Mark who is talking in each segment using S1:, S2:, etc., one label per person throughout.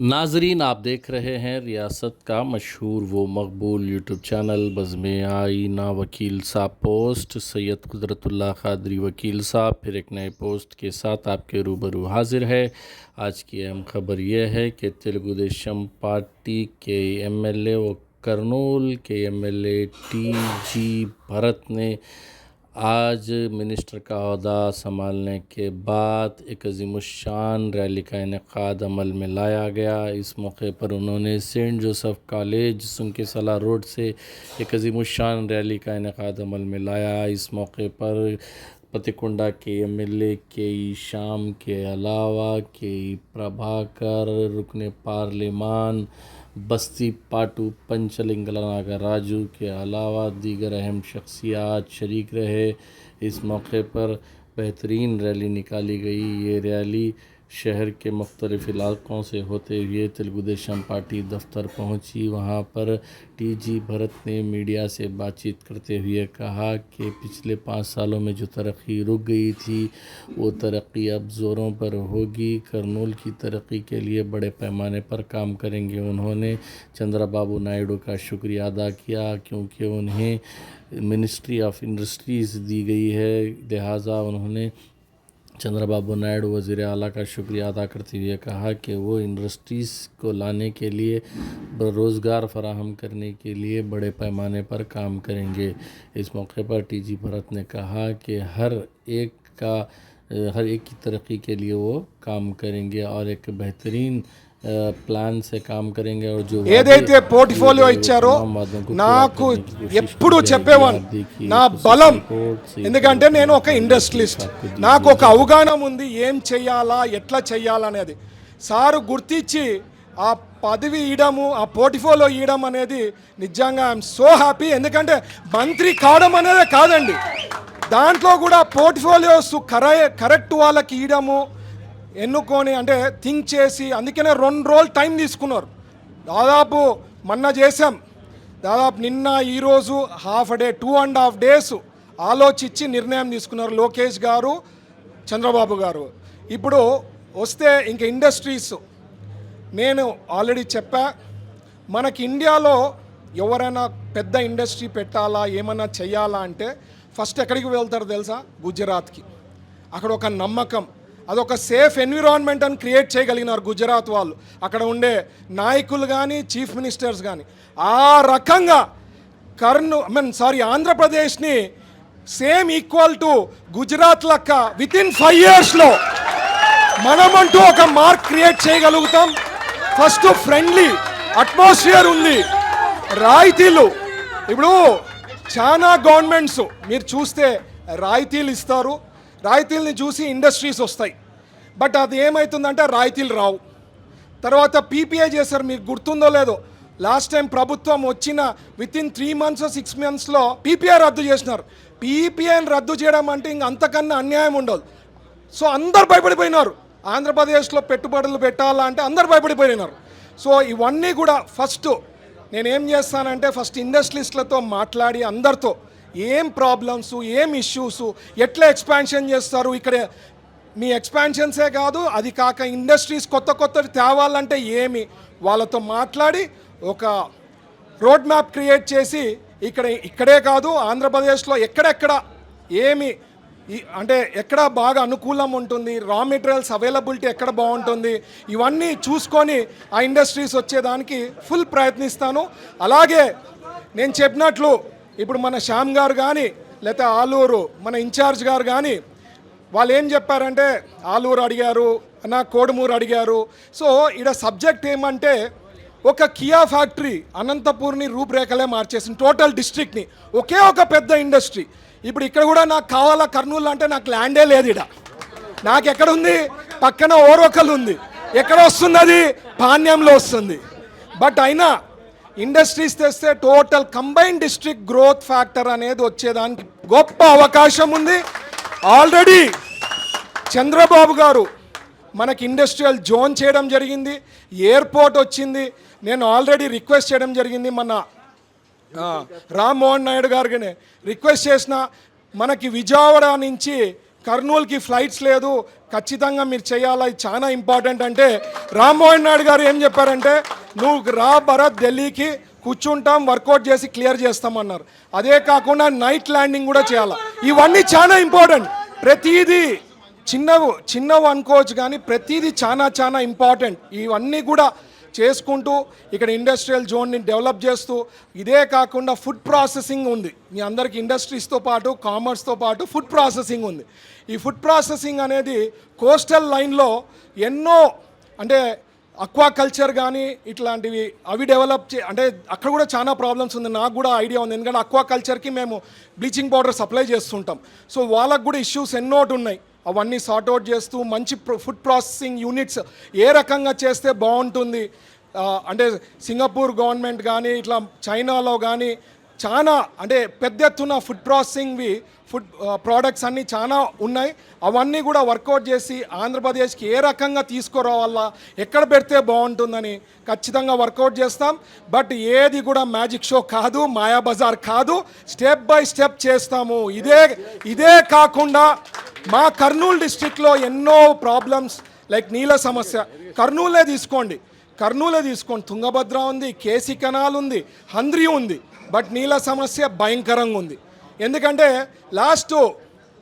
S1: ناظرین، آپ دیکھ رہے ہیں ریاست کا مشہور وہ مقبول یوٹیوب چینل، بزم آئینہ وکیل صاحب پوسٹ، سید قدرت اللہ قادری وکیل صاحب، پھر ایک نئے پوسٹ کے ساتھ آپ کے روبرو حاضر ہے۔ آج کی اہم خبر یہ ہے کہ تلگو دیشم پارٹی کے ایم ایل اے و کرنول کے ایم ایل اے ٹی جی بھرت نے آج منسٹر کا عہدہ سنبھالنے کے بعد ایک عظیم الشان ریلی کا انعقاد عمل میں لایا گیا۔ اس موقع پر انہوں نے سینٹ جوسف کالج سنکے سلا روڈ سے ایک عظیم الشان ریلی کا انعقاد عمل میں لایا۔ اس موقع پر پتی کنڈا کے ایم ایل اے، کے شام کے علاوہ، کے پربھاکر رکن پارلیمان بستی پاٹو پنچلنگ کا راجو کے علاوہ دیگر اہم شخصیات شریک رہے۔ اس موقع پر بہترین ریلی نکالی گئی۔ یہ ریلی شہر کے مختلف علاقوں سے ہوتے ہوئے تلگو دیشم پارٹی دفتر پہنچی۔ وہاں پر ٹی جی بھرت نے میڈیا سے بات چیت کرتے ہوئے کہا کہ پچھلے پانچ سالوں میں جو ترقی رک گئی تھی، وہ ترقی اب زوروں پر ہوگی۔ کرنول کی ترقی کے لیے بڑے پیمانے پر کام کریں گے۔ انہوں نے چندرا بابو نائیڈو کا شکریہ ادا کیا، کیونکہ انہیں منسٹری آف انڈسٹریز دی گئی ہے۔ لہٰذا انہوں نے چندرا بابو نائیڈو، وزیر اعلیٰ کا شکریہ ادا کرتے ہوئے کہا کہ وہ انڈسٹریز کو لانے کے لیے روزگار فراہم کرنے کے لیے بڑے پیمانے پر کام کریں گے۔ اس موقع پر ٹی جی بھرت نے کہا کہ ہر ایک کا، ہر ایک کی ترقی کے لیے وہ کام کریں گے اور ایک بہترین plan
S2: ఏదైతే portfolio ఇచ్చారో నాకు ఎప్పుడు చెప్పేవాడు నా బలం. ఎందుకంటే నేను ఒక ఇండస్ట్రియలిస్ట్ నాకు ఒక అవగాహన ఉంది ఏం చేయాలా ఎట్లా చేయాలనేది సారు గుర్తించి ఆ పదవి ఇయడము ఆ పోర్టిఫోలియో ఇయడం అనేది నిజంగా ఐఎమ్ సో హ్యాపీ ఎందుకంటే మంత్రి కావడం అనేదే కాదండి. దాంట్లో కూడా పోర్ట్ఫోలియోస్ కరె కరెక్ట్ వాళ్ళకి ఇయడము ఎన్నుకొని అంటే థింక్ చేసి అందుకనే రెండు రోజులు టైం తీసుకున్నారు. దాదాపు మొన్న చేసాం దాదాపు నిన్న ఈరోజు half day two and half days ఆలోచించి నిర్ణయం తీసుకున్నారు లోకేష్ గారు చంద్రబాబు గారు. ఇప్పుడు వస్తే ఇంక ఇండస్ట్రీస్ నేను ఆల్రెడీ చెప్పా. మనకి ఇండియాలో ఎవరైనా పెద్ద ఇండస్ట్రీ పెట్టాలా ఏమైనా చేయాలా అంటే ఫస్ట్ ఎక్కడికి వెళ్తారు తెలుసా? గుజరాత్కి. అక్కడ ఒక నమ్మకం. అదొక సేఫ్ ఎన్విరాన్మెంట్ అని క్రియేట్ చేయగలిగినారు గుజరాత్ వాళ్ళు. అక్కడ ఉండే నాయకులు కానీ చీఫ్ మినిస్టర్స్ కానీ ఆ రకంగా కర్ను ఐ మీన్ సారీ ఆంధ్రప్రదేశ్ని సేమ్ ఈక్వల్ టు గుజరాత్ లెక్క విత్ ఇన్ ఫైవ్ ఇయర్స్లో మనమంటూ ఒక మార్క్ క్రియేట్ చేయగలుగుతాం. ఫస్ట్ ఫ్రెండ్లీ అట్మాస్ఫియర్ ఉంది. రాయితీలు. ఇప్పుడు చాలా గవర్నమెంట్స్ మీరు చూస్తే రాయితీలు ఇస్తారు. రాయితీలని చూసి ఇండస్ట్రీస్ వస్తాయి. బట్ అది ఏమవుతుందంటే రాయితీలు రావు. తర్వాత పీపీఐ చేశారు మీకు గుర్తుందో లేదో. లాస్ట్ టైం ప్రభుత్వం వచ్చిన within three months six మంత్స్లో పీపీఐ రద్దు చేసినారు. పీపీఐని రద్దు చేయడం అంటే ఇంక అంతకన్నా అన్యాయం ఉండదు. సో అందరు భయపడిపోయినారు. ఆంధ్రప్రదేశ్లో పెట్టుబడులు పెట్టాలా అంటే అందరు భయపడిపోయినారు. సో ఇవన్నీ కూడా ఫస్ట్ నేనేం చేస్తానంటే ఫస్ట్ ఇండస్ట్రీస్లతో మాట్లాడి అందరితో ఏం ప్రాబ్లమ్స్ ఏం ఇష్యూస్ ఎట్లా ఎక్స్పాన్షన్ చేస్తారు? ఇక్కడ మీ ఎక్స్పాన్షన్సే కాదు అది కాక ఇండస్ట్రీస్ కొత్త కొత్తవి తేవాలంటే ఏమి? వాళ్ళతో మాట్లాడి ఒక రోడ్ మ్యాప్ క్రియేట్ చేసి ఇక్కడ ఇక్కడే కాదు ఆంధ్రప్రదేశ్లో ఎక్కడెక్కడ ఏమి అంటే ఎక్కడ బాగా అనుకూలం ఉంటుంది? రా మెటీరియల్స్ అవైలబిలిటీ ఎక్కడ బాగుంటుంది? ఇవన్నీ చూసుకొని ఆ ఇండస్ట్రీస్ వచ్చేదానికి ఫుల్ ప్రయత్నిస్తాను. అలాగే నేను చెప్పినట్లు ఇప్పుడు మన శ్యామ్ గారు కానీ లేకపోతే ఆలూరు మన ఇన్ఛార్జ్ గారు కానీ వాళ్ళు ఏం చెప్పారంటే ఆలూరు అడిగారు నా కోడుమూరు అడిగారు. సో ఇక్కడ సబ్జెక్ట్ ఏమంటే ఒక కియా ఫ్యాక్టరీ అనంతపూర్ని రూపురేఖలే మార్చేసింది టోటల్ డిస్ట్రిక్ట్ని. ఒకే ఒక పెద్ద ఇండస్ట్రీ. ఇప్పుడు ఇక్కడ కూడా నాకు కావాలా కర్నూలు అంటే నాకు ల్యాండే లేదు ఇక్కడ నాకు ఎక్కడ ఉంది పక్కన ఓరోకల్ ఉంది. ఎక్కడ వస్తుంది అది పాణ్యంలో వస్తుంది. బట్ అయినా ఇండస్ట్రీస్ తెస్తే total combine district growth factor అనేది వచ్చేదానికి గొప్ప అవకాశం ఉంది. ఆల్రెడీ చంద్రబాబు గారు మనకి ఇండస్ట్రియల్ జోన్ చేయడం జరిగింది. ఎయిర్పోర్ట్ వచ్చింది. నేను ఆల్రెడీ రిక్వెస్ట్ చేయడం జరిగింది. మన రామ్మోహన్ నాయుడు గారికి రిక్వెస్ట్ చేసిన మనకి విజయవాడ నుంచి కర్నూలుకి ఫ్లైట్స్ లేదు. ఖచ్చితంగా మీరు చేయాలా? ఇది చాలా ఇంపార్టెంట్ అంటే రామ్మోహన్ నాయుడు గారు ఏం చెప్పారంటే నువ్వు రా భరత్ ఢిల్లీకి కూర్చుంటాం వర్కౌట్ చేసి క్లియర్ చేస్తామన్నారు. అదే కాకుండా నైట్ ల్యాండింగ్ కూడా చేయాలి? ఇవన్నీ చాలా ఇంపార్టెంట్ ప్రతిదీ చిన్నవు చిన్నవి అనుకోవచ్చు కానీ ప్రతిదీ చాలా చాలా ఇంపార్టెంట్ ఇవన్నీ కూడా చేసుకుంటూ ఇక్కడ ఇండస్ట్రియల్ జోన్ని డెవలప్ చేస్తూ ఇదే కాకుండా ఫుడ్ ప్రాసెసింగ్ ఉంది. మీ అందరికి ఇండస్ట్రీస్తో పాటు కామర్స్తో పాటు ఫుడ్ ప్రాసెసింగ్ ఉంది. ఈ ఫుడ్ ప్రాసెసింగ్ అనేది కోస్టల్ లైన్లో ఎన్నో అంటే అక్వాకల్చర్ కానీ ఇట్లాంటివి అవి డెవలప్ చే అంటే అక్కడ కూడా చాలా ప్రాబ్లమ్స్ ఉంది. నాకు కూడా ఐడియా ఉంది. ఎందుకంటే అక్వాకల్చర్కి మేము బ్లీచింగ్ పౌడర్ సప్లై చేస్తుంటాం. సో వాళ్ళకు కూడా ఇష్యూస్ ఎన్నోటి ఉన్నాయి. అవన్నీ సార్ట్అవుట్ చేస్తూ మంచి ఫుడ్ ప్రాసెసింగ్ యూనిట్స్ ఏ రకంగా చేస్తే బాగుంటుంది? అంటే సింగపూర్ గవర్నమెంట్ కానీ ఇట్లా చైనాలో కానీ చాలా అంటే పెద్ద ఎత్తున ఫుడ్ ప్రాసెసింగ్వి ఫుడ్ ప్రోడక్ట్స్ అన్నీ చాలా ఉన్నాయి. అవన్నీ కూడా వర్కౌట్ చేసి ఆంధ్రప్రదేశ్కి ఏ రకంగా తీసుకురావాలా ఎక్కడ పెడితే బాగుంటుందని ఖచ్చితంగా వర్కౌట్ చేస్తాం. బట్ ఏది కూడా మ్యాజిక్ షో కాదు మాయాబజార్ కాదు. స్టెప్ బై స్టెప్ చేస్తాము. ఇదే ఇదే కాకుండా మా కర్నూలు డిస్టిక్లో ఎన్నో ప్రాబ్లమ్స్ లైక్ నీళ్ళ సమస్య. కర్నూలే తీసుకోండి. కర్నూలే తీసుకోండి. తుంగభద్ర ఉంది కేసీ కెనాల్ ఉంది హంద్రి ఉంది. బట్ నీళ్ళ సమస్య భయంకరంగా ఉంది. ఎందుకంటే లాస్ట్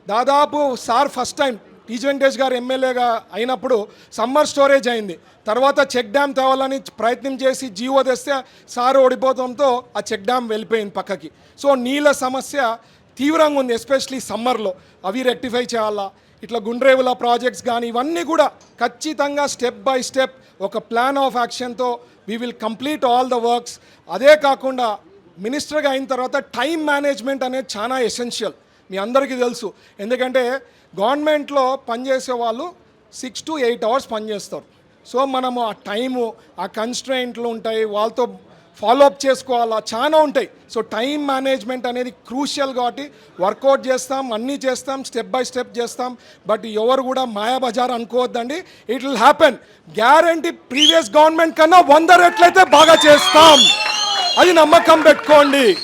S2: దాదాపు sir first time TG Venkatesh garu ఎమ్మెల్యేగా అయినప్పుడు సమ్మర్ స్టోరేజ్ అయింది. తర్వాత చెక్ డ్యామ్ తేవాలని ప్రయత్నం చేసి జీవో తెస్తే సార్ ఓడిపోవడంతో ఆ చెక్ డ్యామ్ వెళ్ళిపోయింది పక్కకి. సో నీళ్ళ సమస్య తీవ్రంగా ఉంది ఎస్పెషలీ సమ్మర్లో. అవి రెక్టిఫై చేయాలా? ఇట్లా గుండ్రేవుల ప్రాజెక్ట్స్ కానీ ఇవన్నీ కూడా ఖచ్చితంగా స్టెప్ బై స్టెప్ ఒక plan of యాక్షన్తో we will complete all the works. అదే కాకుండా మినిస్టర్గా అయిన తర్వాత టైం మేనేజ్మెంట్ అనేది చాలా ఎసెన్షియల్. మీ అందరికీ తెలుసు. ఎందుకంటే గవర్నమెంట్లో పనిచేసే వాళ్ళు సిక్స్ టు ఎయిట్ అవర్స్ పనిచేస్తారు. సో మనము ఆ టైము ఆ కన్స్ట్రెయింట్లు ఉంటాయి. వాళ్ళతో ఫాలో అప్ చేసుకోవాలా? చాలా ఉంటాయి. సో టైం మేనేజ్మెంట్ అనేది క్రూషియల్ కాబట్టి వర్కౌట్ చేస్తాం అన్నీ చేస్తాం స్టెప్ బై స్టెప్ చేస్తాం. బట్ ఎవరు కూడా Mayabazar అనుకోవద్దండి. It will happen. Guarantee previous government కన్నా వంద రెట్లయితే బాగా చేస్తాం. అది నమ్మకం పెట్టుకోండి.